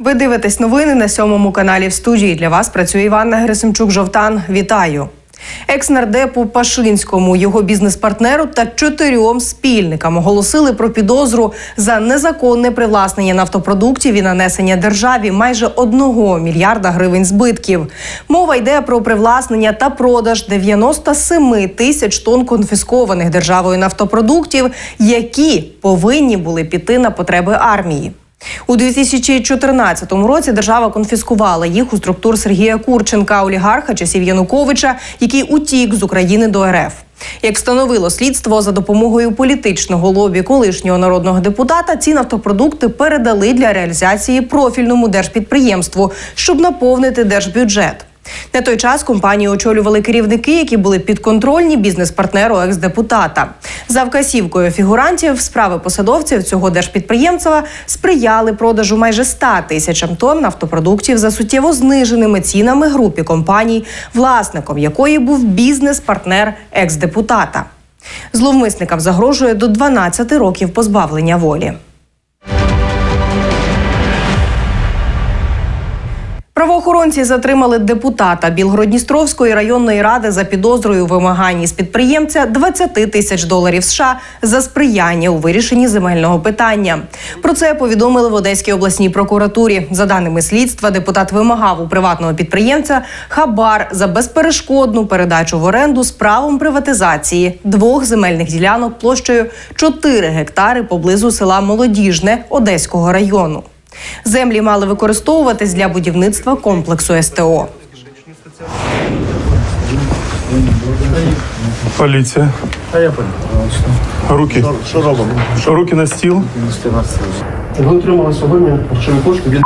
Ви дивитесь новини на сьомому каналі в студії. Для вас працює Іванна Герасимчук Жовтан. Вітаю. Екс-нардепу Пашинському, його бізнес-партнеру та чотирьом спільникам оголосили про підозру за незаконне привласнення нафтопродуктів і нанесення державі майже одного мільярда гривень збитків. Мова йде про привласнення та продаж 97 тисяч тонн конфіскованих державою нафтопродуктів, які повинні були піти на потреби армії. У 2014 році держава конфіскувала їх у структур Сергія Курченка, олігарха часів Януковича, який утік з України до РФ. Як встановило слідство за допомогою політичного лобі колишнього народного депутата, ці нафтопродукти передали для реалізації профільному держпідприємству, щоб наповнити держбюджет. На той час компанію очолювали керівники, які були підконтрольні бізнес-партнеру екс-депутата. За вказівкою фігурантів справи посадовців цього держпідприємства сприяли продажу майже 100 тисячам тонн нафтопродуктів за суттєво зниженими цінами групі компаній, власником якої був бізнес-партнер екс-депутата. Зловмисникам загрожує до 12 років позбавлення волі. Правоохоронці затримали депутата Білгородністровської районної ради за підозрою вимаганні з підприємця 20 тисяч доларів США за сприяння у вирішенні земельного питання. Про це повідомили в Одеській обласній прокуратурі. За даними слідства, депутат вимагав у приватного підприємця хабар за безперешкодну передачу в оренду з правом приватизації двох земельних ділянок площею 4 гектари поблизу села Молодіжне Одеського району. Землі мали використовуватись для будівництва комплексу СТО. Поліція. А я. Руки. Що робимо? Руки на стіл. Ви отримали сьогодні грошові від?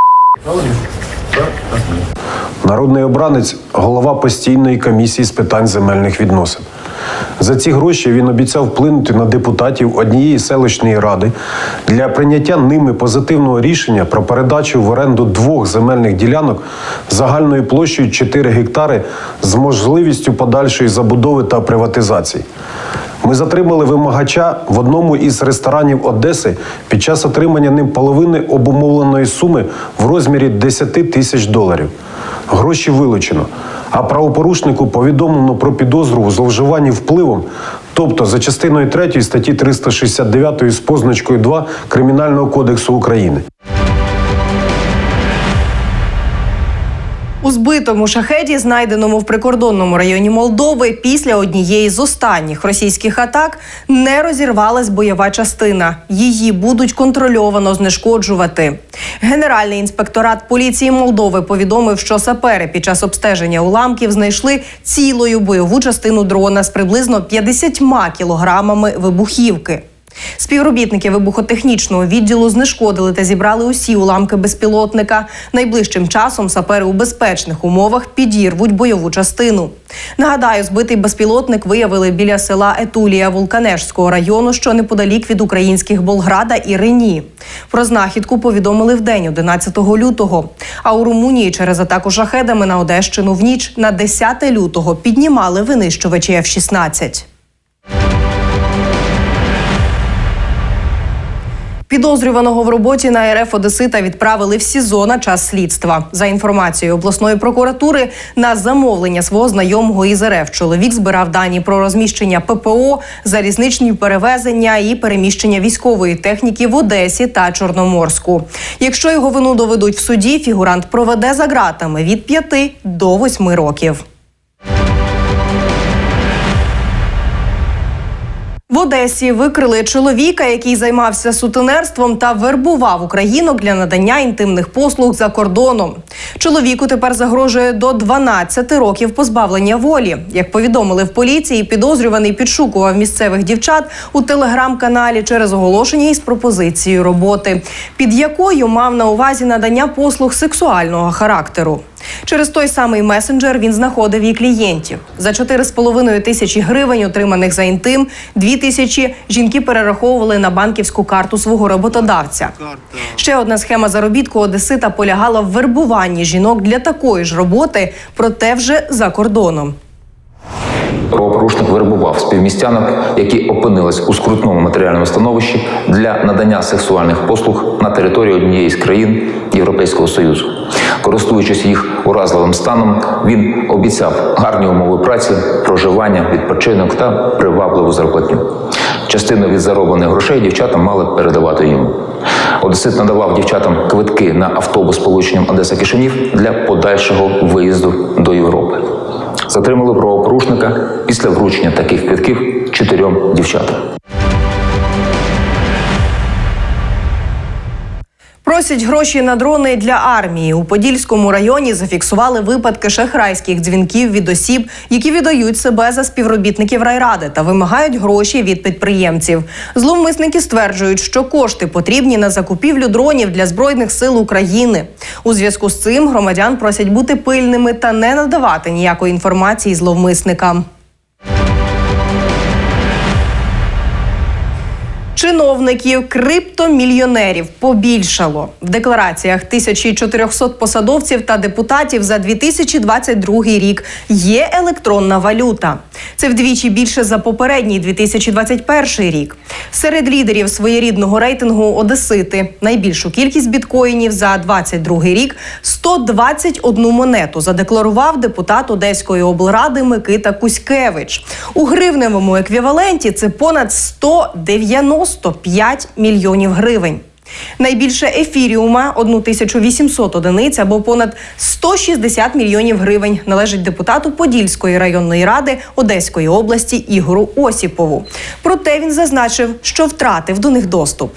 Народний обранець голова постійної комісії з питань земельних відносин. За ці гроші він обіцяв вплинути на депутатів однієї селищної ради для прийняття ними позитивного рішення про передачу в оренду двох земельних ділянок загальною площею 4 гектари з можливістю подальшої забудови та приватизації. Ми затримали вимагача в одному із ресторанів Одеси під час отримання ним половини обумовленої суми в розмірі 10 тисяч доларів. Гроші вилучено. А правопорушнику повідомлено про підозру у зловживанні впливом, тобто за частиною 3 статті 369 з позначкою 2 Кримінального кодексу України. У збитому шахеді, знайденому в прикордонному районі Молдови, після однієї з останніх російських атак не розірвалась бойова частина. Її будуть контрольовано знешкоджувати. Генеральний інспекторат поліції Молдови повідомив, що сапери під час обстеження уламків знайшли цілою бойову частину дрона з приблизно 50 кілограмами вибухівки. Співробітники вибухотехнічного відділу знешкодили та зібрали усі уламки безпілотника. Найближчим часом сапери у безпечних умовах підірвуть бойову частину. Нагадаю, збитий безпілотник виявили біля села Етулія Вулканешського району, що неподалік від українських Болграда і Рені. Про знахідку повідомили в день 11 лютого. А у Румунії через атаку шахедами на Одещину в ніч на 10 лютого піднімали винищувачі F-16. Підозрюваного в роботі на РФ Одесита відправили в СІЗО на час слідства. За інформацією обласної прокуратури, на замовлення свого знайомого із РФ чоловік збирав дані про розміщення ППО, залізничні перевезення і переміщення військової техніки в Одесі та Чорноморську. Якщо його вину доведуть в суді, фігурант проведе за ґратами від 5 до 8 років. Одесі викрили чоловіка, який займався сутенерством та вербував українок для надання інтимних послуг за кордоном. Чоловіку тепер загрожує до 12 років позбавлення волі. Як повідомили в поліції, підозрюваний підшукував місцевих дівчат у телеграм-каналі через оголошення із пропозицією роботи, під якою мав на увазі надання послуг сексуального характеру. Через той самий месенджер він знаходив і клієнтів. За 4,5 тисячі гривень, отриманих за інтим, 2 тисячі жінки перераховували на банківську карту свого роботодавця. Ще одна схема заробітку Одесита полягала в вербуванні жінок для такої ж роботи, проте вже за кордоном. правопорушник вербував співмістянок, які опинились у скрутному матеріальному становищі для надання сексуальних послуг на території однієї з країн Європейського Союзу. Користуючись їх уразливим станом, він обіцяв гарні умови праці, проживання, відпочинок та привабливу зарплатню. Частину від зароблених грошей дівчата мали передавати йому. Одесит надавав дівчатам квитки на автобус з полученням Одеса Кишинів для подальшого виїзду до Європи. Затримали правопорушника після вручення таких квитків чотирьом дівчатам. Просять гроші на дрони для армії. У Подільському районі зафіксували випадки шахрайських дзвінків від осіб, які віддають себе за співробітників райради та вимагають гроші від підприємців. Зловмисники стверджують, що кошти потрібні на закупівлю дронів для збройних сил України. У зв'язку з цим громадян просять бути пильними та не надавати ніякої інформації зловмисникам. Чиновників криптомільйонерів побільшало в деклараціях 1400 посадовців та депутатів за 2022 рік. Є електронна валюта. Це вдвічі більше за попередній 2021 рік. Серед лідерів своєрідного рейтингу Одесити найбільшу кількість біткоїнів за 22 рік 121 монету задекларував депутат Одеської облради Микита Кузькевич. У гривневому еквіваленті це понад 195 мільйонів гривень. Найбільше ефіріума 1800 одиниць або понад 160 мільйонів гривень належить депутату Подільської районної ради Одеської області Ігору Осіпову. Проте він зазначив, що втратив до них доступ.